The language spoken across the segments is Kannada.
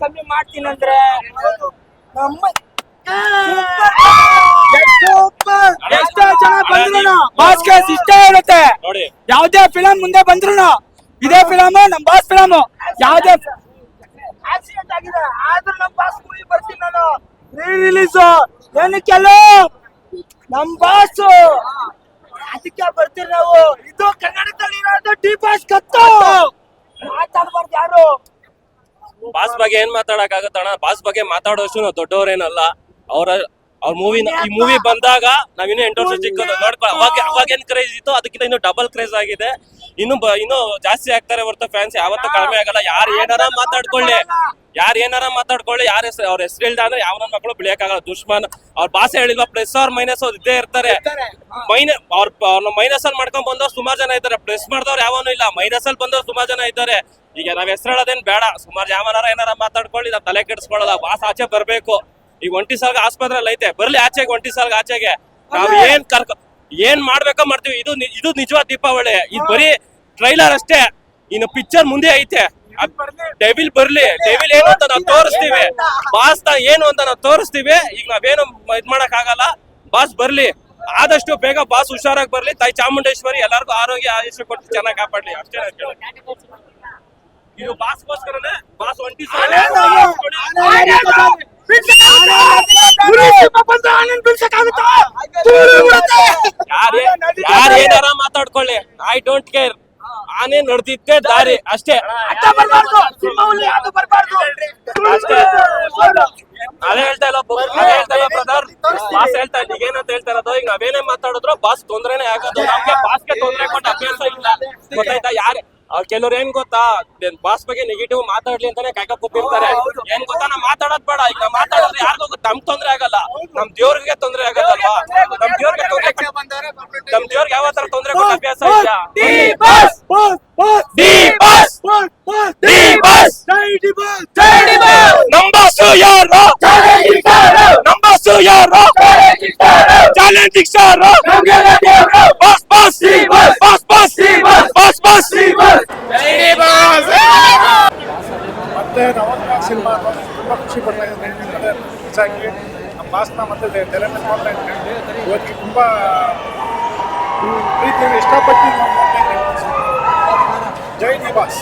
ಕಮ್ಮಿ ಮಾಡ್ತೀನಿ ಅಂದ್ರೆ ನಮ್ಮ ಎಷ್ಟೋ ಜನ ಬಂದ್ರು ಬಾಸ್ಗೆ ಇಷ್ಟ ಇರುತ್ತೆ. ನೋಡಿ. ಯಾವ್ದೇ ಫಿಲಂ ಮುಂದೆ ಬಂದ್ರು ಇದೇ ಫಿಲಮ್ ನಮ್ ಬಾಸ್ ಫಿಲಮ್ ಯಾವ್ದೇ ಆಕ್ಸಿಡೆಂಟ್ ಆಗಿದೆ. ಆದ್ರೂ ನಮ್ ಬಾಸ್ ಮೂವಿ ಬರ್ತೀನಿ ನಾನು. ರೀ ರಿಲೀಸ್ ಏನಕ್ಕೆಲ್ಲ ನಮ್ ಬಾಸ್ ಅದಕ್ಕೆ ಬರ್ತೀವಿ ನಾವು. ಇದು ಕನ್ನಡದಲ್ಲಿ ಇರೋದು ಡಿ ಬಾಸ್ ಕತ್ತು. ಮಾತಾಡ್ಬಾರ್ದು ಯಾರು. ಬಾಸ್ ಬಗ್ಗೆ ಏನ್ ಮಾತಾಡಕ್ ಆಗತ್ತಣ್ಣ? ಬಾಸ್ ಬಗ್ಗೆ ಮಾತಾಡೋಷ್ಟು ನಾವು ದೊಡ್ಡವರೇನಲ್ಲ. ಅವ್ರ ಅವ್ರ ಮೂವಿ ಈ ಮೂವಿ ಬಂದಾಗ ನಾವಿನ್ನೂ ಎಂಟು ವರ್ಷ ಚಿಕ್ಕದು ಅವಾಗ ಅವಾಗ ಏನ್ ಕ್ರೇಜ್ ಇತ್ತು? ಅದಕ್ಕಿಂತ ಇನ್ನು ಡಬಲ್ ಕ್ರೇಜ್ ಆಗಿದೆ. ಇನ್ನು ಇನ್ನು ಜಾಸ್ತಿ ಆಗ್ತಾರೆ ಹೊರತು ಫ್ಯಾನ್ಸ್ ಯಾವತ್ತೂ ಕಡಿಮೆ ಆಗಲ್ಲ. ಯಾರು ಏನಾರ ಮಾತಾಡ್ಕೊಳ್ಳಿ. ಯಾರು ಏನಾರ ಮಾತಾಡ್ಕೊಳ್ಳಿ. ಯಾರ ಹೆಸರು ಅವ್ರ ಹೆಸರು ಇಲ್ದ ಅಂದ್ರೆ ಯಾವ ಮಕ್ಕಳು ಬೆಳೆಯಕ್ಕಾಗಲ್ಲ. ದುಶ್ಮನ್. ಅವ್ರ ಭಾಷೆ ಹೇಳಿಲ್ವಾ? ಪ್ಲಸ್ ಅವ್ರ ಮೈನಸ್ ಅವ್ರು ಇದ್ದೇ ಇರ್ತಾರೆ. ಮೈನ ಅವ್ರ ಅವ್ರ ಮೈನಸ್ ಅಲ್ಲಿ ಮಾಡ್ಕೊಂಡ್ ಬಂದವ್ರು ಸುಮಾರು ಜನ ಇದ್ದಾರೆ. ಪ್ಲಸ್ ಮಾಡಿದವ್ರು ಯಾವನು ಇಲ್ಲ. ಮೈನಸ್ ಅಲ್ಲಿ ಬಂದವ್ರು ಸುಮಾರು ಜನ ಇದ್ದಾರೆ. ಈಗ ನಾವ್ ಹೆಸರು ಹೇಳೋದೇನ್ ಬೇಡ. ಸುಮಾರು ಯಾವನಾರ ಏನಾರ ಮಾತಾಡ್ಕೊಳ್ಳಿ. ನಾವ್ ತಲೆ ಕೆಡಿಸ್ಕೊಳ್ಳಲ್ಲ. ಭಾಷೆ ಆಚೆ ಬರ್ಬೇಕು. ಈಗ ಒಂಟಿ ಸಾಲ್ಗ ಆಸ್ಪತ್ರೆಯಲ್ಲಿ ಐತೆ. ಬರ್ಲಿ ಆಚೆಗೆ ಒಂಟಿ ಸಾಲ್ಗ ಆಚೆಗೆ. ನಾವ್ ಏನ್ ಕರ್ಕ ಏನ್ ಮಾಡ್ಬೇಕ ಮಾಡ್ತೀವಿ. ಇದು ಇದು ನಿಜವಾದ ದೀಪಾವಳಿ. ಇದು ಬರೀ ಟ್ರೈಲರ್ ಅಷ್ಟೇ. ಇನ್ನು ಪಿಕ್ಚರ್ ಮುಂದೆ ಐತೆ. ಡೆವಿಲ್ ಬರ್ಲಿ. ಡೆವಿಲ್ ಏನು ಅಂತ ನಾವು ತೋರಿಸ್ತೀವಿ. ಬಾಸ್ ತ ಏನು ಅಂತ ನಾವು ತೋರಿಸ್ತೀವಿ. ಈಗ ನಾವೇನು ಇದ್ ಮಾಡಕ್ ಆಗಲ್ಲ ಬಾಸ್ ಬರ್ಲಿ. ಆದಷ್ಟು ಬೇಗ ಬಾಸ್ ಹುಷಾರಾಗಿ ಬರ್ಲಿ. ತಾಯಿ ಚಾಮುಂಡೇಶ್ವರಿ ಎಲ್ಲರಿಗೂ ಆರೋಗ್ಯ ಆಯುಷ್ಯ ಕೊಟ್ಟು ಚೆನ್ನಾಗಿ ಕಾಪಾಡ್ಲಿ. ಅಷ್ಟೇ. ಇದು ಬಾಸ್ಗೋಸ್ಕರನೇ ಬಾಸ್ ಒಂಟಿ ಯಾರೇ ಯಾರು ಏನಾರ ಮಾತಾಡ್ಕೊಳ್ಳಿ. ಐ ಡೋಂಟ್ ಕೇರ್ ಆನೆ ನಡೆದಿದ್ದೆ ದಾರಿ ಅಷ್ಟೇ. ಅದೇ ಹೇಳ್ತಾ ಇಲ್ಲ ಅದೇ ಹೇಳ್ತಾ ಇಲ್ಲ ಬ್ರದರ್ ಬಾಸ್ ಹೇಳ್ತಾ ಇಲ್ಲ ಈಗೇನಂತ ಹೇಳ್ತಾ ಇರೋದು ಈಗ ನಾವೇನೇ ಮಾತಾಡಿದ್ರು ಬಾಸ್ ತೊಂದ್ರೆನೆ ಆಗೋದು. ನಮ್ಗೆ ಬಾಸ್ಗೆ ತೊಂದ್ರೆ ಕೊಟ್ಟ ಅಭ್ಯಾಸ ಇಲ್ಲ. ಗೊತ್ತಾಯ್ತಾ? ಯಾರೇ ಕೆಲವ್ರು ಏನ್ ಗೊತ್ತಾ? ಬಾಸ್ ಬಗ್ಗೆ ನೆಗೆಟಿವ್ ಮಾತಾಡ್ಲಿ ಅಂತಾನೆ ಕಾಯ್ಕ ಕೂತಿರ್ತಾರೆ. ಏನ್ ಗೊತ್ತಾ? ನಾ ಮಾತಾಡೋದ್ ಬೇಡ. ಈಗ ಮಾತಾಡೋದ್ರೆ ಮಾತಾಡಿದ್ರೆ ಯಾರಿಗೂ ನಮ್ ತೊಂದ್ರೆ ಆಗಲ್ಲ. ನಮ್ ದೇವ್ರಿಗೆ ತೊಂದ್ರೆ ಆಗತ್ತಲ್ವಾ ನಮ್ ದೇವ್ರಿಗೆ ತೊಂದ್ರೆ ನಮ್ ದೇವ್ರಿಗೆ ಯಾವ ತರ ತೊಂದ್ರೆ ಕೊಟ್ಟ ಅಭ್ಯಾಸ ಇಲ್ಲ challenging star boss boss boss boss boss boss ಮತ್ತೆ ನವಗ್ರಹ ಸಿನಿಮಾ ನೋಡಿ ತುಂಬ ಖುಷಿ ಪಡ್ತಾ ಇದ್ದೀನಿ ಹೆಚ್ಚಾಗಿ ನಮ್ಮ ಭಾಷಣ ಮತ್ತೆ ತೆ- ತೆರೆ ಮೇಲೆ ಇವತ್ತಿಗೆ ತುಂಬ ಪ್ರೀತಿಯನ್ನು ಇಷ್ಟಪಟ್ಟು ಜೈ ನಿವಾಸ್.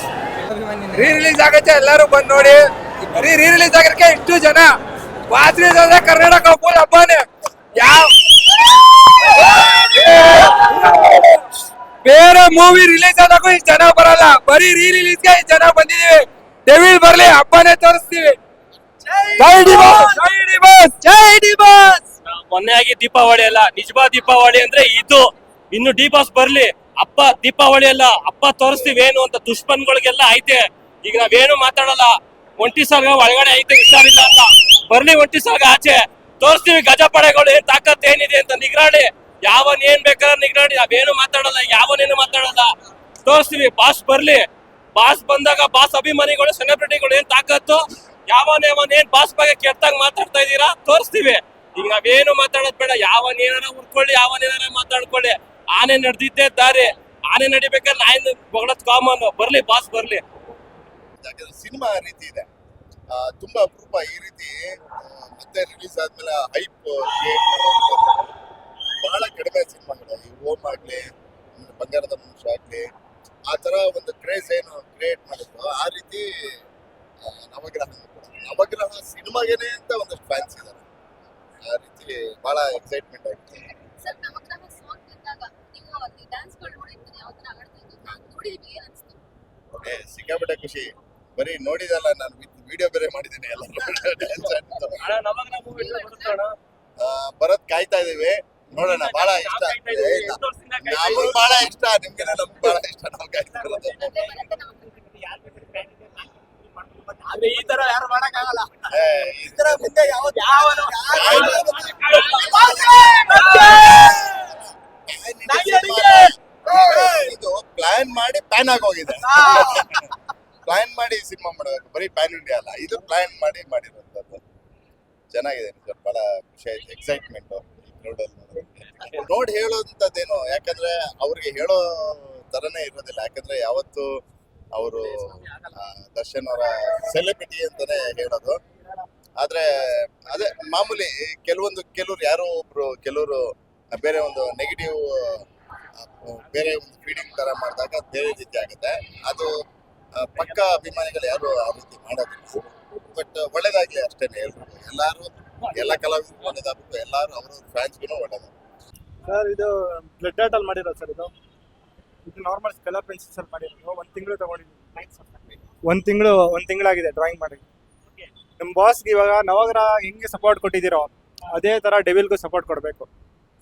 ರೀ ರಿಲೀಸ್ ಆಗತ್ತೆ ಎಲ್ಲರೂ ಬಂದ್ ನೋಡಿ. ಬರೀ ರೀ ರಿಲೀಸ್ ಆಗಕ್ಕೆ ಇಷ್ಟು ಜನ. ಬಾತ್ರಿ ರಿಲೀಸ್ ಆದ್ರೆ ಕರ್ನಾಟಕ ಫುಲ್ ಹಬ್ಬನೇ. ಯಾವ ಬೇರೆ ಮೂವಿ ರಿಲೀಸ್ ಆದಾಗೂ ಇಷ್ಟು ಜನ ಬರಲ್ಲ. ಬರೀ ರೀ ರಿಲೀಸ್ಗೆ ಇಷ್ಟು ಜನ ಬಂದಿದೀವಿ ಡೆವಿಲ್ ಬರ್ಲಿ ಹಬ್ಬನೇ ತೋರಿಸ್ತೀವಿ. ಜೈ ಜೈ ಡಿ ಬಾಸ್ ಮೊನ್ನೆ ಆಗಿ ದೀಪಾವಳಿ ಅಲ್ಲ, ನಿಜವಾದ ದೀಪಾವಳಿ ಅಂದ್ರೆ ಇದು. ಇನ್ನು ಡಿ ಬಾಸ್ ಬರ್ಲಿ ಅಪ್ಪ ದೀಪಾವಳಿ ಅಲ್ಲ ಅಪ್ಪ ತೋರಿಸ್ತೀವಿ ಏನು ಅಂತ ದುಷ್ಪನ್ಗಳಿಗೆಲ್ಲ ಐತೆ. ಈಗ ನಾವೇನು ಮಾತಾಡಲ್ಲ, ಒಂಟಿ ಸಾಗ ಒಳಗಡೆ ಐತೆ, ಹುಷಾರಿಲ್ಲ ಅಂತ. ಬರ್ಲಿ ಒಂಟಿ ಸಾಗ ಆಚೆ. ತೋರಿಸ್ತೀವಿ ಗಜಪಡೆಗಳು, ಏನ್ ತಾಕತ್ ಏನಿದೆ ಅಂತ ನಿಗ್ರಾಡಿ ಯಾವನ್ ಏನ್ ಬೇಕಾದ್ರೆ ನಿಗ್ರಾಡಿ ನಾವೇನು ಮಾತಾಡಲ್ಲ ಯಾವನೇನು ಮಾತಾಡಲ್ಲ. ತೋರಿಸ್ತೀವಿ, ಬಾಸ್ ಬರ್ಲಿ. ಬಾಸ್ ಬಂದಾಗ ಬಾಸ್ ಅಭಿಮಾನಿಗಳು ಸೆಲೆಬ್ರಿಟಿಗಳು ಏನ್ ತಾಕತ್ತು? ಯಾವನ್ ಯಾವನ್ ಏನ್ ಬಾಸ್ ಬಗ್ಗೆ ಕೆಟ್ಟಾಗ ಮಾತಾಡ್ತಾ ಇದೀರಾ ತೋರಿಸ್ತೀವಿ. ಈಗ ನಾವೇನು ಮಾತಾಡೋದ್ ಬೇಡ. ಯಾವನ್ ಏನಾರ ಉಡ್ಕೊಳ್ಳಿ ಯಾವನ್ ಏನಾರ ಮಾತಾಡ್ಕೊಳ್ಳಿ. ಆನೆ ನಡೆದಿದ್ದೇ ದಾರಿ. ಆನೆ ನಡಿಬೇಕಾದ್ರೆ ನಾಯಿನ ಬಗಳದ್ ಕಾಮನ್ ಬರ್ಲಿ ಬಾಸ್ ಬರ್ಲಿ. ಸಿನಿಮಾ ರೀತಿ ಇದೆ. ತುಂಬಾ ಅಪರೂಪ ಈ ರೀತಿ ಮತ್ತೆ ರಿಲೀಸ್ ಆದ್ಮೇಲೆ ಹೈಪ್ ಬಹಳ ಕಡಿಮೆ ಸಿನಿಮಾಗಳು. ಈ ಓಮ್ ಆಗ್ಲಿ ಬಂಗಾರದ ಮನುಷ್ಯ ಆಗ್ಲಿ, ಆ ತರ ಒಂದು ಕ್ರೇಜ್ ಏನು ಕ್ರಿಯೇಟ್ ಮಾಡಿದ್ರು ಆ ರೀತಿ ನವಗ್ರಹ. ನವಗ್ರಹ ಸಿನಿಮಾಗೇನೆ ಅಂತ ಒಂದಷ್ಟು ಫ್ಯಾನ್ಸ್ ಇದ್ದಾರೆ ಆ ರೀತಿ ಬಹಳ ಎಕ್ಸೈಟ್ಮೆಂಟ್ ಆಗಿದೆ ಸರ್ ನವಗ್ರಹ ಸಾಂಗ್ ಬಂದಾಗ ನೀವು ಅಲ್ಲಿ ಡ್ಯಾನ್ಸ್ಗಳು ನೋಡಿರ್ತೀರಿ? ಯಾವ ತರ ಆಡ್ತಾ ಇದ್ದು ನಾನು ನೋಡಿದ್ವಿ ಏನ್ ಅನ್ಸ್ತು ಸಿಕ್ಕಾಪಟ್ಟೆ ಖುಷಿ. ಬರೀ ನೋಡಿದಲ್ಲ ನಾನು ವಿಡಿಯೋ ಬೇರೆ ಮಾಡಿದ್ದೀನಿ ಎಲ್ಲ. ಬರೋದ್ ಕಾಯ್ತಾ ಇದೀವಿ ನೋಡೋಣ ಬಹಳ ಇಷ್ಟ. ನಮ್ಗ್ ಬಹಳ ಇಷ್ಟ ನಿಮ್ಗೆ ನಮ್ಗೆ ಬಹಳ ಇಷ್ಟ. ನಾವು ಕಾಯ್ತಾ ಇರೋದು. ಆದ್ರೆ ಈ ತರ ಯಾರು ಮಾಡಕ್ಕಾಗಲ್ಲ. ಈ ತರ ಮುಂದೆ ಯಾವತ್ತು ಇದು ಪ್ಲಾನ್ ಮಾಡಿ ಪ್ಯಾನ್ ಆಗೋಗಿದೆ. ಪ್ಲಾನ್ ಮಾಡಿ ಸಿನಿಮಾ ಮಾಡಬೇಕು. ಬರೀ ಪ್ಯಾನ್ ಇಂಡಿಯಾ ಅಲ್ಲ ಇದು ಪ್ಲಾನ್ ಮಾಡಿ ಮಾಡಿರುವಂತದ್ದು. ಚೆನ್ನಾಗಿದೆ ಬಹಳ ಖುಷಿ ಆಯ್ತು ಎಕ್ಸೈಟ್ಮೆಂಟ್ ನೋಡಿ ಹೇಳೋಂಥದ್ದೇನು ಯಾಕಂದ್ರೆ ಅವ್ರಿಗೆ ಹೇಳೋ ತರನೇ ಇರೋದಿಲ್ಲ. ಯಾಕಂದ್ರೆ ಯಾವತ್ತು ಅವರು ದರ್ಶನ್ ಅವರ ಸೆಲೆಬ್ರಿಟಿ ಅಂತಾನೆ ಹೇಳೋದು. ಆದ್ರೆ ಅದೇ ಮಾಮೂಲಿ ಕೆಲವೊಂದು ಕೆಲವ್ರು ಯಾರೋ ಒಬ್ರು ಕೆಲವರು ಬೇರೆ ಒಂದು ನೆಗೆಟಿವ್ ಬೇರೆ ಒಂದು ಫೀಡಿಂಗ್ ತರ ಮಾಡಿದಾಗ ಬೇರೆ ರೀತಿ ಆಗುತ್ತೆ. ಅದು ಪಕ್ಕ ಅಭಿಮಾನಿಗಳು ಯಾರು ಆ ರೀತಿ ಮಾಡೋದಿಲ್ಲ. ಬಟ್ ಒಳ್ಳೇದಾಗ್ಲಿ ಅಷ್ಟೇನೆ ಹೇಳ್ಬೋದು ಎಲ್ಲಾರು ಎಲ್ಲ ಕಲಾವಿದರು ಒಳ್ಳೇದಾಗ್ಬೇಕು ಎಲ್ಲಾರು ಅವ್ರವ್ರ ಫ್ಯಾನ್ಸ್ಗೂ ಒಳ್ಳೇದಾಗ್ಬೇಕು. ಸರ್ ಇದು ಬ್ಲಡ್ ಆರ್ಟ್ ಅಲ್ಲಿ ಮಾಡಿರೋದು ಸರ್ ಇದು? ಇದು ನಾರ್ಮಲ್ ಕಲರ್ ಪೆನ್ಸಿಲ್ಸ್ ಅಲ್ಲಿ ಮಾಡಿರೋದು ಒಂದು ತಿಂಗಳು ತಗೊಂಡಿದ್ದೀನಿ. ಒಂದು ತಿಂಗಳು ಒಂದು ತಿಂಗಳಾಗಿದೆ ಡ್ರಾಯಿಂಗ್ ಮಾಡಿ ನಮ್ಮ ಬಾಸ್ಗೆ ಇವಾಗ ನವಗ್ರಹ ಹೆಂಗೆ ಸಪೋರ್ಟ್ ಕೊಟ್ಟಿದ್ದೀರೋ ಅದೇ ಥರ ಡೆವಿಲ್ಗೂ ಸಪೋರ್ಟ್ ಕೊಡಬೇಕು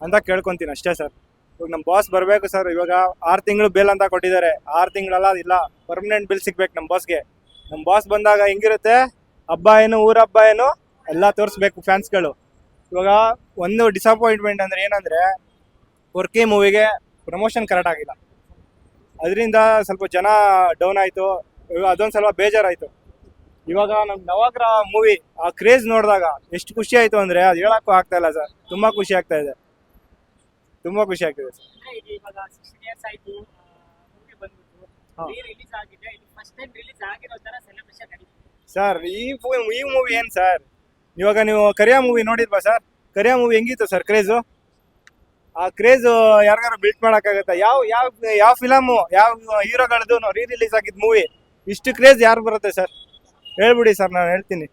ಅಂತ ಕೇಳ್ಕೊತೀನಿ ಅಷ್ಟೇ ಸರ್ ಇವಾಗ ನಮ್ಮ ಬಾಸ್ ಬರಬೇಕು ಸರ್ ಇವಾಗ ಆರು ತಿಂಗಳು ಬಿಲ್ ಅಂತ ಕೊಟ್ಟಿದ್ದಾರೆ. ಆರು ತಿಂಗಳಲ್ಲ ಇಲ್ಲ ಪರ್ಮನೆಂಟ್ ಬಿಲ್ ಸಿಗ್ಬೇಕು ನಮ್ಮ ಬಾಸ್ಗೆ ನಮ್ಮ ಬಾಸ್ ಬಂದಾಗ ಹೆಂಗಿರುತ್ತೆ? ಹಬ್ಬ ಏನು ಊರ ಹಬ್ಬ ಏನು ಎಲ್ಲ ತೋರಿಸ್ಬೇಕು ಫ್ಯಾನ್ಸ್ಗಳು ಇವಾಗ ಒಂದು ಡಿಸಪಾಯಿಂಟ್ಮೆಂಟ್ ಅಂದರೆ ಏನಂದರೆ ವರ್ಕಿ ಮೂವಿಗೆ ಪ್ರಮೋಷನ್ ಕರೆಕ್ಟ್ ಆಗಿಲ್ಲ. ಅದರಿಂದ ಸ್ವಲ್ಪ ಜನ ಡೌನ್ ಆಯಿತು. ಅದೊಂದು ಸ್ವಲ್ಪ ಬೇಜಾರಾಯಿತು. ಇವಾಗ ನಮ್ಮ ನವಗ್ರಹ ಮೂವಿ ಆ ಕ್ರೇಜ್ ನೋಡಿದಾಗ ಎಷ್ಟು ಖುಷಿ ಆಯಿತು ಅಂದರೆ ಅದು ಹೇಳೋಕ್ಕೂ ಆಗ್ತಾ ಇಲ್ಲ ಸರ್. ತುಂಬ ಖುಷಿ ಆಗ್ತಾ ಇದೆ. ತುಂಬ ಖುಷಿ ಆಗ್ತಿದೆ ಸರ್. ಸರ್ ಈ ಈ ಮೂವಿ ಏನು ಸರ್? ಇವಾಗ ನೀವು ಕರಿಯಾ ಮೂವಿ ನೋಡಿದ್ವಾ ಸರ್? ಕರಿಯಾ ಮೂವಿ ಹೆಂಗಿತ್ತು ಸರ್ ಕ್ರೇಜು ಆ ಕ್ರೇಜ್ ಯಾರಿಗಾರು ಬಿಲ್ಟ್ ಮಾಡೋಕ್ಕಾಗತ್ತಾ? ಯಾವ ಯಾವ ಯಾವ ಫಿಲಮು ಯಾವ ಹೀರೋಗಳದ್ದು ರೀ ರಿಲೀಸ್ ಆಗಿದ್ದ ಮೂವಿ ಇಷ್ಟು ಕ್ರೇಜ್ ಯಾರು ಬರುತ್ತೆ ಸರ್ ಹೇಳ್ಬಿಡಿ ಸರ್ ನಾನು ಹೇಳ್ತೀನಿ.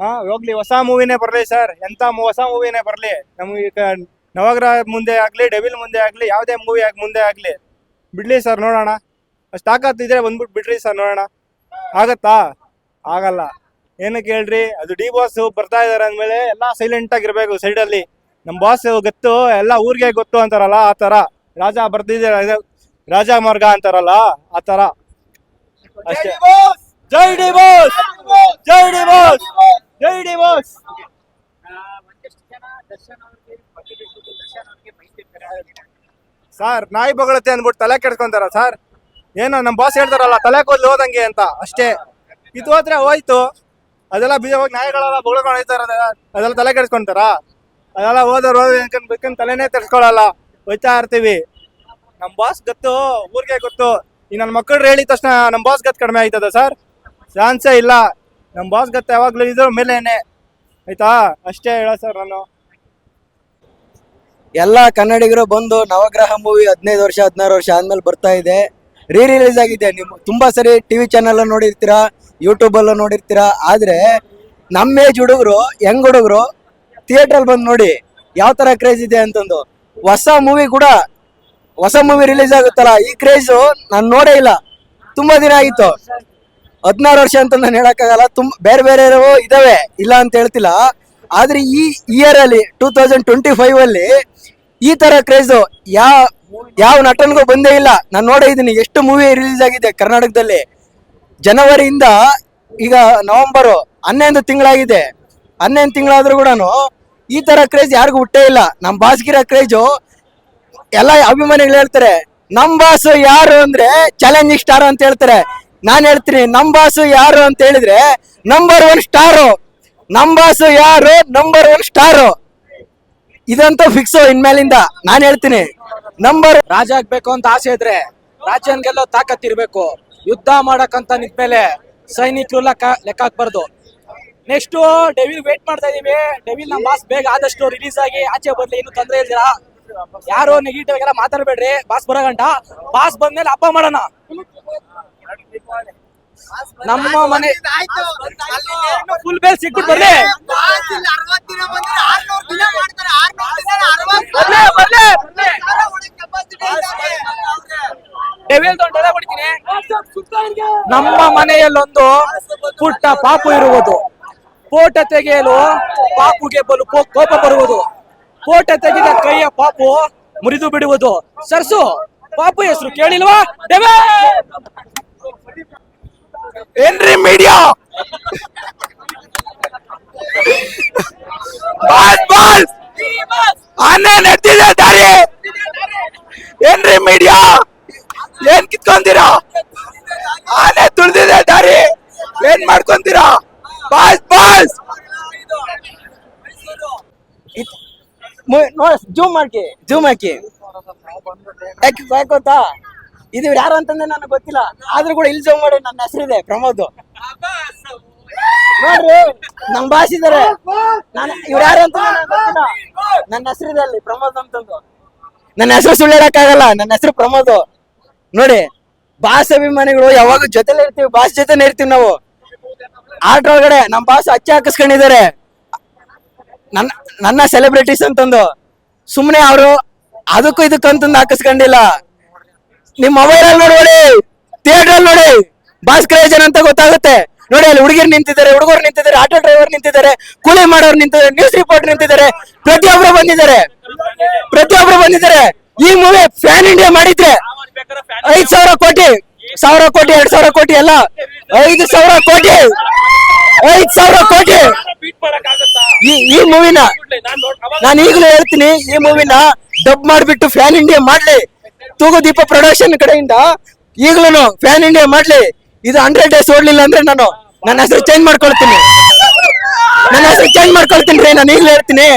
ಹಾಂ ಹೋಗ್ಲಿ, ಹೊಸ ಮೂವಿನೇ ಬರಲಿ ಸರ್ ಮೂ- ಹೊಸ ಮೂವಿನೇ ಬರಲಿ. ನಮಗೆ ನವಗ್ರಹ ಮುಂದೆ ಆಗಲಿ ಡೆವಿಲ್ ಮುಂದೆ ಆಗಲಿ, ಯಾವುದೇ ಮೂವಿ ಆಗಿ, ಮುಂದೆ ಆಗಲಿ. ಬಿಡ್ಲಿ ಸರ್ ನೋಡೋಣ. ಅಷ್ಟು ತಾಕತ್ತಿದ್ರೆ ಬಂದ್ಬಿಟ್ಟು ಬಿಡ್ರಿ ಸರ್ ನೋಡೋಣ. ಆಗತ್ತಾ? ಆಗಲ್ಲ. ಏನಕ್ಕೆ ಹೇಳ್ರಿ? ಅದು ಡಿ ಬಾಸ್ ಬರ್ತಾ ಇದಾರೆ ಅಂದಮೇಲೆ ಎಲ್ಲ ಸೈಲೆಂಟ್ ಆಗಿರ್ಬೇಕು ಸೈಡಲ್ಲಿ ನಮ್ಮ ಬಾಸ್ ಗೊತ್ತು ಎಲ್ಲ ಊರಿಗೆ ಗೊತ್ತು ಅಂತಾರಲ್ಲ ಆ ತರ. ರಾಜ ಬರ್ತಿದೆ ರಾಜ ಮಾರ್ಗ ಅಂತಾರಲ್ಲ ಆ ತರ. ಅಷ್ಟೇ. ಜೈ ಡಿ ಬಾಸ್ ಜೈ ಡಿ ಬಾಸ್ ಜೈ ಡಿ ಬಾಸ್ ಸರ್ ನಾಯಿ ಬಗಳತ್ತೆ ಅಂದ್ಬಿಟ್ಟು ತಲೆ ಕೆಡ್ಸ್ಕೊಂತಾರ ಸರ್. ಏನೋ ನಮ್ಮ ಬಾಸ್ ಹೇಳ್ತಾರಲ್ಲ ತಲೆ ಕೂದಲು ಹೋದಂಗೆ ಅಂತ ಅಷ್ಟೇ. ಇದು ಹೋದ್ರೆ ಹೋಯ್ತು. ಅದೆಲ್ಲ ಬೀಜ ಹೋಗಿ ನಾಯಿಗಳೆಲ್ಲ ಬೊಗಳ್ಕೊಂಡು ಹೋಯ್ತಾರ ಅದೆಲ್ಲ ತಲೆ ಕೆಡ್ಸ್ಕೊಂತಾರ? ಅದೆಲ್ಲ ಹೋದವ್ರು ಹೋದ್ ಅನ್ಕೊಂಡ್ ಬೇಕಂದ್ ತಲೆನೇ ತರ್ಸ್ಕೊಳಲ್ಲ. ಹೋಯ್ತಾ ಇರ್ತೀವಿ. ನಮ್ಮ ಬಾಸ್ ಗೊತ್ತು, ಊರಿಗೆ ಗೊತ್ತು. ಈ ನನ್ನ ಮಕ್ಕಳು ಹೇಳಿದ ತಕ್ಷಣ ನಮ್ಮ ಬಾಸ್ ಗತ್ ಕಡಿಮೆ ಆಯ್ತದ ಸರ್ ಚಾನ್ಸೇ ಇಲ್ಲ. ನಮ್ಮ ಬಾಸ್ ಗತ್ ಯಾವಾಗ್ಲೂ ಇದ್ರ ಮೇಲೇನೆ. ಆಯ್ತಾ? ಅಷ್ಟೇ ಹೇಳ ಸರ್ ನಾನು. ಎಲ್ಲ ಕನ್ನಡಿಗರು ಬಂದು ನವಗ್ರಹ ಮೂವಿ ಹದಿನೈದು ವರ್ಷ, ಹದಿನಾರು ವರ್ಷ ಆದ್ಮೇಲೆ ಬರ್ತಾ ಇದೆ. ರೀ ರಿಲೀಸ್ ಆಗಿದೆ. ನೀವು ತುಂಬಾ ಸರಿ ಟಿವಿ ಚಾನೆಲ್ ನೋಡಿರ್ತೀರಾ ಯೂಟ್ಯೂಬ್ ಅಲ್ಲೂ ನೋಡಿರ್ತೀರಾ. ಆದ್ರೆ, ನಮ್ಮ ಏಜ್ ಹುಡುಗರು ಹೆಂಗ್ ಹುಡುಗರು ಥಿಯೇಟರ್ ಅಲ್ಲಿ ಬಂದು ನೋಡಿ ಯಾವ ತರ ಕ್ರೇಜ್ ಇದೆ ಅಂತಂದು. ಹೊಸ ಮೂವಿ ಕೂಡ, ಹೊಸ ಮೂವಿ ರಿಲೀಸ್ ಆಗುತ್ತಲ್ಲ, ಈ ಕ್ರೇಜು ನಾನು ನೋಡೇ ಇಲ್ಲ. ತುಂಬಾ ದಿನ ಆಗಿತ್ತು. ಹದಿನಾರು ವರ್ಷ ಅಂತ ನಾನು ಹೇಳಕ್ಕಾಗಲ್ಲ ತುಂಬ ಬೇರೆ ಬೇರೆ ಇದಾವೆ, ಇಲ್ಲ ಅಂತ ಹೇಳ್ತಿಲ್ಲ. ಆದ್ರೆ ಈ ಇಯರ್ ಅಲ್ಲಿ ಟೂ ತೌಸಂಡ್ ಟ್ವೆಂಟಿ ಫೈವ್ ಅಲ್ಲಿ ಈ ತರ ಕ್ರೇಜು ಯಾವ ಯಾವ ನಟನ್ಗೂ ಬಂದೇ ಇಲ್ಲ. ನಾನು ನೋಡೇ ಇದ್ದೀನಿ, ಎಷ್ಟು ಮೂವಿ ರಿಲೀಸ್ ಆಗಿದೆ ಕರ್ನಾಟಕದಲ್ಲಿ. ಜನವರಿಯಿಂದ ಈಗ ನವೆಂಬರ್ ಹನ್ನೊಂದು ತಿಂಗಳಾಗಿದೆ. ಹನ್ನೊಂದು ತಿಂಗಳಾದ್ರೂ ಕೂಡ ಈ ತರ ಕ್ರೇಜ್ ಯಾರಿಗೂ ಹುಟ್ಟೇ ಇಲ್ಲ. ನಮ್ಮ ಬಾಸ್ಗಿರೋ ಕ್ರೇಜು ಎಲ್ಲ ಅಭಿಮಾನಿಗಳು ಹೇಳ್ತಾರೆ, ನಮ್ ಬಾಸ್ ಯಾರು ಅಂದ್ರೆ ಚಾಲೆಂಜಿಂಗ್ ಸ್ಟಾರ್ ಅಂತ ಹೇಳ್ತಾರೆ. ನಾನ್ ಹೇಳ್ತೀನಿ, ನಮ್ ಬಾಸ್ ಯಾರು ಅಂತ ಹೇಳಿದ್ರೆ ನಂಬರ್ ಒನ್ ಸ್ಟಾರು ನಮ್ ಬಾಸ್ ಯಾರು? ನಂಬರ್ ಒನ್ ಸ್ಟಾರು ಇದಂತೂ ಫಿಕ್ಸ್ ಇನ್ಮೇಲಿಂದ. ನಾನ್ ಹೇಳ್ತೀನಿ ನಂಬರ್ ರಾಜ ಆಗ್ಬೇಕು ಅಂತ ಆಸೆ ಇದ್ರೆ ರಾಜ್ಯನ್ಗೆಲ್ಲೋ ತಾಕತ್ತಿರ್ಬೇಕು ಯುದ್ಧ ಮಾಡಕ್ಕಂತ ನಿಂತ್ಮೇಲೆ ಸೈನಿಕರು ಲೆಕ್ಕ ಲೆಕ್ಕ ಹಾಕ್ಬಾರ್ದು ನೆಕ್ಸ್ಟ್ ಡೆವಿಲ್ ವೇಟ್ ಮಾಡ್ತಾ ಇದೀವಿ. ಡೆವಿಲ್ ನಮ್ಮ ಬಾಸ್ ಬೇಗ ಆದಷ್ಟು ರಿಲೀಸ್ ಆಗಿ ಆಚೆ ಬರ್ಲಿ. ಏನು ತೊಂದರೆ ಇಲ್ದಿರಾ? ಯಾರು ನೆಗೆಟಿವ್ ಎಲ್ಲ ಮಾತಾಡಬೇಡ್ರಿ. ಬಾಸ್ ಬರೋ ಗಂಟ. ಬಾಸ್ ಬಂದ್ಮೇಲೆ ಹಬ್ಬ ಮಾಡೋಣ. ನಮ್ಮ ಮನೆ ಫುಲ್ ಬೇಲ್ ಸಿಕ್ಬಿಟ್ಟು ಬರ್ಲಿ. ಡೆವಿಲ್ ನಮ್ಮ ಮನೆಯಲ್ಲೊಂದು ಪುಟ್ಟ ಪಾಪು ಇರುವುದು. ಫೋಟ ತೆಗೆಯಲು ಪಾಪುಗೆ ಬಲು ಕೋಪ ಬರುವುದು. ಪೋಟ ತೆಗೆದ ಕೈಯ ಪಾಪು ಮುರಿದು ಬಿಡುವುದು. ಸರ್ಸು ಪಾಪು ಹೆಸರು ಕೇಳಿಲ್ವಾ? ಏನ್ರಿ ಮೀಡಿಯಾ ಬಾಸ್ ಬಾಸ್! ಆನೆ ನೆಟ್ಟಿದೆ ದಾರಿ! ಏನ್ರಿ ಮೀಡಿಯಾ ಏನ್ ಕಿತ್ಕೊಂತೀರಾ? ಆನೆ ತುಳಿದಿದೆ ದಾರಿ! ಏನ್ ಮಾಡ್ಕೊಂತೀರಾ? ಬಾಸ್ ಬಾಸ್ ಜೂಮ್ ಹಾಕಿ ಜೂಮ್ ಹಾಕಿ. ಯಾಕೆ ಗೊತ್ತಾ? ಇದು ಯಾರು ಅಂತಂದ್ರೆ ನನಗೆ ಗೊತ್ತಿಲ್ಲ. ಆದ್ರೂ ಕೂಡ ಇಲ್ಲಿ ಜೂಮ್ ಮಾಡಿ ನನ್ನ ಹೆಸರಿದೆ ಪ್ರಮೋದ್. ನೋಡ್ರಿ ನಮ್ ಬಾಸ್ ಇದಾರೆ. ನಾನು ಇವ್ರು ಯಾರು ಅಂತ ಗೊತ್ತಿಲ್ಲ. ನನ್ನ ಹೆಸರಿದೆ ಅಲ್ಲಿ ಪ್ರಮೋದ್ ಅಂತಂದು. ನನ್ನ ಹೆಸರು ಸುಳ್ಳು ಹೇಳಕ್ಕಾಗಲ್ಲ ನನ್ನ ಹೆಸರು ಪ್ರಮೋದ್. ನೋಡಿ ಬಾಸ್ ಅಭಿಮಾನಿಗಳು ಯಾವಾಗ ಜೊತೆಲೇ ಇರ್ತೀವಿ ಬಾಸ್ ಜೊತೆನೇ ಇರ್ತೀವಿ ನಾವು. ಆಟ ಒಳಗಡೆ ನಮ್ ಬಾಸ್ ಹಚ್ಚ ಹಾಕಿಸ್ಕೊಂಡಿದ್ದಾರೆ. ನನ್ನ ಸೆಲೆಬ್ರಿಟೀಸ್ ಅಂತಂದು. ಸುಮ್ನೆ ಅವರು ಅದಕ್ಕೂ ಇದಕ್ಕೂ ಅಂತಂದು ಹಾಕಿಸ್ಕೊಂಡಿಲ್ಲ. ನಿಮ್ ಮೊಬೈಲ್ ಅಲ್ಲಿ ನೋಡಿ ಥಿಯೇಟರ್ ಅಲ್ಲಿ ನೋಡಿ ಬಾಸ್ ಕ್ರೇಜನ್ ಅಂತ ಗೊತ್ತಾಗುತ್ತೆ. ನೋಡಿ, ಅಲ್ಲಿ ಹುಡುಗಿರ್ ನಿಂತಿದ್ದಾರೆ, ಹುಡುಗರು ನಿಂತಿದ್ದಾರೆ, ಆಟೋ ಡ್ರೈವರ್ ನಿಂತಿದ್ದಾರೆ, ಕೂಲಿ ಮಾಡೋರು ನಿಂತಿದ್ದಾರೆ ನ್ಯೂಸ್ ರಿಪೋರ್ಟ್ ನಿಂತಿದ್ದಾರೆ ಪ್ರತಿಯೊಬ್ಬರು ಬಂದಿದ್ದಾರೆ. ಪ್ರತಿಯೊಬ್ರು ಬಂದಿದ್ದಾರೆ. ಈ ಮೂವಿ ಫ್ಯಾನ್ ಇಂಡಿಯಾ ಮಾಡಿದ್ರೆ ಐದ್ ಸಾವಿರ ಕೋಟಿ. ಸಾವಿರ ಕೋಟಿ, ಎರಡ್ ಸಾವಿರ ಕೋಟಿ ಅಲ್ಲ. ಐದು ಸಾವಿರ ಕೋಟಿ. ಐದ್ ಸಾವಿರ ಕೋಟಿ. ಈ ಈ ಮೂವಿನ ನಾನು ಈಗಲೂ ಹೇಳ್ತೀನಿ, ಈ ಮೂವಿನ ಡಬ್ ಮಾಡಿಬಿಟ್ಟು ಫ್ಯಾನ್ ಇಂಡಿಯಾ ಮಾಡ್ಲಿ. ತೂಗು ದೀಪ ಪ್ರೊಡಕ್ಷನ್ ಕಡೆಯಿಂದ ಈಗಲೂ ಫ್ಯಾನ್ ಇಂಡಿಯಾ ಮಾಡ್ಲಿ. ಇದು ಹಂಡ್ರೆಡ್ ಡೇಸ್ ಓಡ್ಲಿಲ್ಲ ಅಂದ್ರೆ ನಾನು ನನ್ನ ಹೆಸರು ಚೇಂಜ್ ಮಾಡ್ಕೊಳ್ತೀನಿ. ನನ್ನ ಹೆಸರು ಚೇಂಜ್ ಮಾಡ್ಕೊಳ್ತೀನಿ ರೀ, ನಾನು ಈಗಲೂ ಹೇಳ್ತೀನಿ.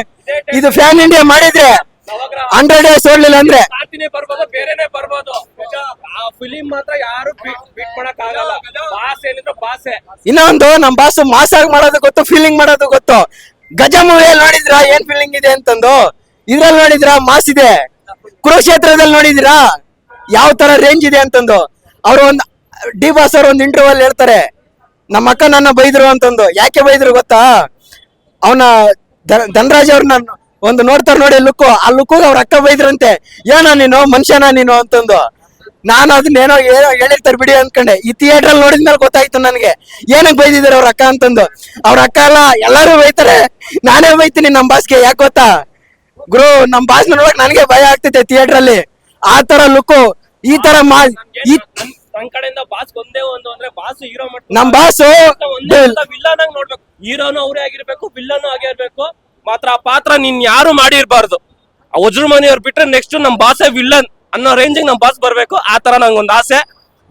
ಇದು ಫ್ಯಾನ್ ಇಂಡಿಯಾ ಮಾಡಿದ್ರೆ ಹಂಡ್ರೆಡ್ ಡೇಸ್ ಓಡ್ಲಿಲ್ಲ ಅಂದ್ರೆ? ಬರ್ಬೋದು ಬೇರೆನೆ ಬರ್ಬೋದು. ಆ ಫಿಲಿಂ ಮಾತ್ರ ಯಾರು ಬೀಟ್ ಮಾಡಕ್ ಆಗಲ್ಲ ಬಾಸ್ ಏನಿದ್ರು ಬಾಸೆ. ಇನ್ನೊಂದು ನಮ್ ಬಾಸ್ ಮಾಸ್ ಆಗಿ ಮಾಡೋದು ಗೊತ್ತು ಫೀಲಿಂಗ್ ಮಾಡೋದು ಗೊತ್ತು. ಗಜ ಮೂವಿಯಲ್ಲಿ ನೋಡಿದ್ರ? ಏನ್ ಫೀಲಿಂಗ್ ಇದೆ ಅಂತಂದು? ಇದ್ರಲ್ಲಿ ನೋಡಿದ್ರ? ಮಾಸ್ ಇದೆ. ಕುರುಕ್ಷೇತ್ರದಲ್ಲಿ ನೋಡಿದ್ರ? ಯಾವ ತರ ರೇಂಜ್ ಇದೆ ಅಂತಂದು. ಅವ್ರು ಒಂದ್ ಡಿ ಬಾಸ್ ಅವ್ರ ಒಂದ್ ಇಂಟರ್ವಲ್ ಹೇಳ್ತಾರೆ. ನಮ್ಮ ಅಕ್ಕ ನನ್ನ ಬೈದ್ರು ಅಂತಂದು. ಯಾಕೆ ಬೈದ್ರು ಗೊತ್ತಾ? ಅವನ ಧನರಾಜ್ ಅವ್ರನ್ನ ಒಂದು ನೋಡ್ತಾರ ನೋಡಿ ಲುಕ್ಕು. ಆ ಲುಕ್ಕು ಅವ್ರ ಅಕ್ಕ ಬೈದ್ರಂತೆ. ಏನೋ ನೀನು? ಮನುಷ್ಯನ ನೀನು? ಅಂತಂದು. ನಾನು ಅದನ್ನೇನೋ ಏನೋ ಹೇಳಿರ್ತಾರೆ ಬಿಡಿ ಅನ್ಕೊಂಡೆ. ಈ ಥಿಯೇಟರ್ ಅಲ್ಲಿ ನೋಡಿದ್ಮೇಲೆ ಗೊತ್ತಾಯ್ತು ನನಗೆ. ಏನಕ್ಕೆ ಬೈದಿದಾರೆ ಅವ್ರ ಅಕ್ಕ? ಅಂತಂದು. ಅವ್ರ ಅಕ್ಕ ಅಲ್ಲ ಎಲ್ಲರೂ ಬೈತಾರೆ. ನಾನೇ ಬೈತೀನಿ ನಮ್ ಬಾಸ್ಗೆ. ಯಾಕೆ ಗೊತ್ತಾ? ಗುರು ನಮ್ ಬಾಸ್ ನೋಡಕ್ ನನಗೆ ಭಯ ಆಗ್ತೈತೆ ಥಿಯೇಟರ್ ಅಲ್ಲಿ. ಆ ತರ ಲುಕ್ಕು. ಈ ತರ ಮಾ ಈ ನನ್ ಕಡೆಯಿಂದ ಬಾಸ್ ಒಂದೇ ಒಂದು ಅಂದ್ರೆ ಬಾಸ್ ಹೀರೋ ನಮ್ ಬಾಸು ಒಂದೇ ವಿಲ್ಲನ್ ಆಗಿ ನೋಡ್ಬೇಕು. ಹೀರೋನು ಅವರೇ ಆಗಿರ್ಬೇಕು ವಿಲ್ಲನ್ ಆಗೇ ಇರ್ಬೇಕು. ಮಾತ್ರ ಆ ಪಾತ್ರ ನೀನ್ ಯಾರು ಮಾಡಿರ್ಬಾರ್ದು. ಆ ಮನೆಯವ್ರು ಬಿಟ್ರೆ ನೆಕ್ಸ್ಟ್ ನಮ್ ಬಾಸೇ ವಿಲ್ಲನ್ ಅನ್ನೋ ರೇಂಜಿಗೆ ನಮ್ ಬಾಸ್ ಬರ್ಬೇಕು. ಆ ತರ ನಂಗೊಂದು ಆಸೆ.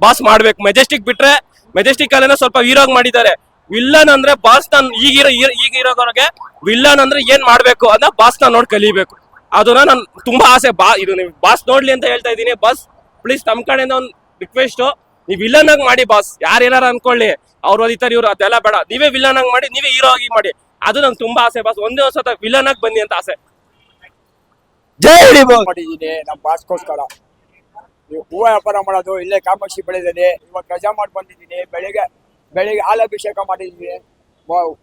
ಬಾಸ್ ಮಾಡ್ಬೇಕು. ಮೆಜೆಸ್ಟಿಕ್ ಬಿಟ್ರೆ ಮೆಜೆಸ್ಟಿಕ್ ಅಲ್ಲೇನೋ ಸ್ವಲ್ಪ ಹೀರೋಗ್ ಮಾಡಿದ್ದಾರೆ. ವಿಲ್ಲನ್ ಅಂದ್ರೆ ಬಾಸ್ನ ಈಗಿರೋ ಈಗ ಇರೋರಿಗೆ ವಿಲ್ಲನ್ ಅಂದ್ರೆ ಏನ್ ಮಾಡ್ಬೇಕು ಅಂತ ಬಾಸ್ನ ನೋಡ್ ಕಲಿಬೇಕು. ಅದನ್ನ ನನ್ ತುಂಬಾ ಆಸೆ. ಬಾ ಇದು ನೀವು ಬಾಸ್ ನೋಡ್ಲಿ ಅಂತ ಹೇಳ್ತಾ ಇದೀನಿ ಬಾಸ್ ಪ್ಲೀಸ್ ನಮ್ ಕಡೆಯಿಂದ ಒಂದು ರಿಕ್ವೆಸ್ಟ್ ನೀವ್ ವಿಲ್ಲನ್ ಆಗಿ ಮಾಡಿ ಬಾಸ್ ಯಾರು ಏನಾರ ಅನ್ಕೊಳ್ಳಿ. ಅವ್ರು ಓದಿತಾರೆ ಇವ್ರು ಅದೆಲ್ಲ ಬೇಡ. ನೀವೇ ವಿಲ್ಲನ್ ಆಗಿ ಮಾಡಿ, ನೀವೇ ಹೀರೋ ಆಗಿ ಮಾಡಿ. ಅದು ನಂಗೆ ತುಂಬಾ ಆಸೆ. ಬಸ್ ಒಂದೇ ಸತ ವಿಲನ್ ಆಗಿ ಬನ್ನಿ ಅಂತ ಆಸೆ. ಜೈ ಹಿಡಿ ಬಾಸ್ ಮಾಡಿದ್ದೀನಿ ನಮ್ಮ ಬಾಸ್ಗೋಸ್ಕರ. ನೀವು ಹೂವು ವ್ಯಾಪಾರ ಮಾಡೋದು ಇಲ್ಲೇ ಕಾಮಾಕ್ಷಿ ಬೆಳೆದಿದೆ ಇವಾಗ ರಜಾ ಮಾಡಿ ಬಂದಿದ್ದೀನಿ. ಬೆಳಿಗ್ಗೆ ಬೆಳಿಗ್ಗೆ ಹಾಲಭಿಷೇಕ ಮಾಡಿದ್ದೀನಿ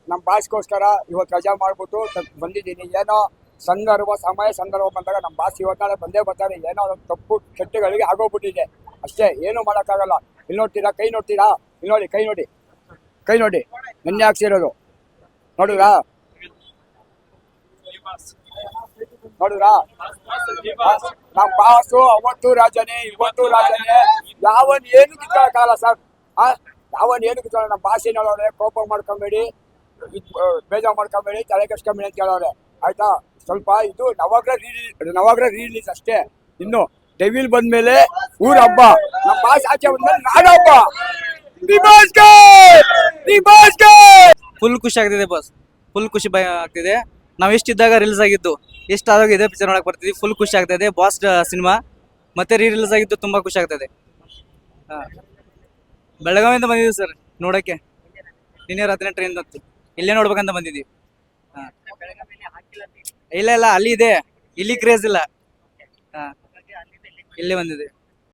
ನಮ್ಮ ಬಾಸ್ಗೋಸ್ಕರ ಇವತ್ತು ರಜಾ ಮಾಡ್ಬಿಟ್ಟು ಬಂದಿದ್ದೀನಿ. ಏನೋ ಸಂದರ್ಭ ಸಮಯ ಸಂದರ್ಭ ಬಂದಾಗ ನಮ್ಮ ಬಾಸ್ ಇವಾಗ ಬಂದೇ ಬರ್ತಾರೆ. ಏನೋ ಒಂದು ತಪ್ಪು ಕೆಟ್ಟಗಳಿಗೆ ಆಗೋಗ್ಬಿಟ್ಟಿದೆ. ಅಷ್ಟೇ ಏನು ಮಾಡೋಕ್ಕಾಗಲ್ಲ. ಇಲ್ಲಿ ನೋಡ್ತೀರಾ ಕೈ ನೋಡ್ತೀರಾ? ಇಲ್ಲಿ ನೋಡಿ ಕೈ ನೋಡಿ. ಕೈ ನೋಡಿ. ನೆನ್ನೆ ಹಾಕ್ಸಿರೋದು. ನೋಡಿದ್ರಾ? ನೋಡಿದ್ರಾ? ನಮ್ಮ ಬಾಸು ಅವತ್ತು ರಾಜನೇ, ಇವತ್ತು ರಾಜನೇ. ಯಾವನ್ ಏನು ಕಾಲ ಸರ್? ಆ, ಯಾವನ್ ಏನು ಕಿತ್ಕೊಳ್ಳ ನಮ್ಮ ಭಾಷೆ ಹೇಳೋರೆ, ಕೋಪ ಮಾಡ್ಕೊಂಬೇಡಿ ಬೇಜಾರು ಮಾಡ್ಕೊಂಬೇಡಿ, ತಲೆ ಕೆಡ್ಸ್ಕೊಂಬೇಡಿ ಅಂತ ಹೇಳೋರೆ. ಆಯ್ತಾ? ಸ್ವಲ್ಪ ಇದು ನವಗ್ರಹ ರೀ ನವಗ್ರಹ ರಿಲೀಸ್ ಅಷ್ಟೇ. ಇನ್ನು ಡೆವಿಲ್ ಬಂದ್ಮೇಲೆ ಊರ ಹಬ್ಬ ನಮ್ಮ ಭಾಷೆ ಆಚೆ ಬಂದ್ಮೇಲೆ ನಾಡ ಹಬ್ಬ ನಿಭಾಸ್ಗೆ ನಿಭಾಸ್ಗೆ ಫುಲ್ ಖುಷಿ ಆಗ್ತಿದೆ ಬಾಸ್ ಫುಲ್ ಖುಷಿ ಭಯ ಆಗ್ತಿದೆ. ನಾವು ಎಷ್ಟಿದ್ದಾಗ ರಿಲೀಸ್ ಆಗಿದ್ದು ಎಷ್ಟು ಆದಾಗ ಇದೇ ಪಿಕ್ಚರ್ ನೋಡಕ್ ಬರ್ತಿದ್ವಿ ಫುಲ್ ಖುಷಿ ಆಗ್ತದೆ. ಬಾಸ್ ಸಿನಿಮಾ ಮತ್ತೆ ರೀ ರಿಲೀಸ್ ಆಗಿದ್ದು ತುಂಬಾ ಖುಷಿ ಆಗ್ತದೆ. ಹಾ. ಬೆಳಗಾವಿಯಿಂದ ಬಂದಿದ್ದೀವಿ ಸರ್ ನೋಡಕ್ಕೆ. ನಿನ್ನೆ ರಾತ್ರಿ ಟ್ರೈನ್ ಬಂತು. ಇಲ್ಲೇ ನೋಡ್ಬೇಕಂತ ಬಂದಿದ್ದೀವಿ. ಇಲ್ಲ ಇಲ್ಲ, ಅಲ್ಲಿ ಇದೆ. ಇಲ್ಲಿ ಕ್ರೇಜ್ ಇಲ್ಲ. ಹಾ ಇಲ್ಲೇ ಬಂದಿದೆ.